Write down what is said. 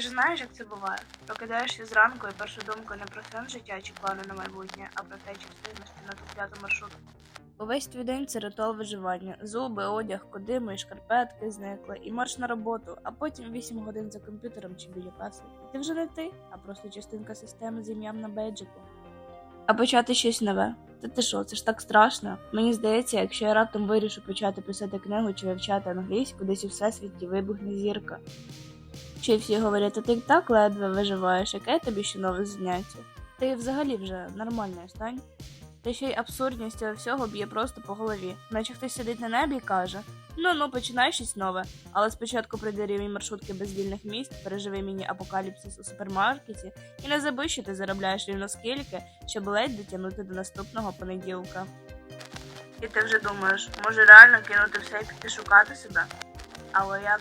Ти ж знаєш, як це буває? Прокидаєшся зранку і першу думку не про сенс життя чи плани на майбутнє, а про те, чи встигнеш ти на ту п'яту маршрутку. Увесь твій день це ритуал виживання. Зуби, одяг, кодими, шкарпетки зникли, і марш на роботу, а потім 8 годин за комп'ютером чи біля каси. І ти вже не ти, а просто частинка системи з ім'ям на бейджику. А почати щось нове. Та ти що, це ж так страшно. Мені здається, якщо я раптом вирішу почати писати книгу чи вивчати англійську, десь у всесвіті вибухне зірка. Чи всі говорять, а ти так ледве виживаєш, яке тобі ще нове заняття? Ти взагалі вже нормальна стань. Та ще й абсурдність цього всього б'є просто по голові, наче хтось сидить на небі і каже: ну ну починай щось нове, але спочатку прийди рівень маршрутки без вільних місць, переживи міні-апокаліпсис у супермаркеті і не забудь, що ти заробляєш рівно скільки, щоб ледь дотягнути до наступного понеділка. І ти вже думаєш, може реально кинути все і піти шукати себе? Але як?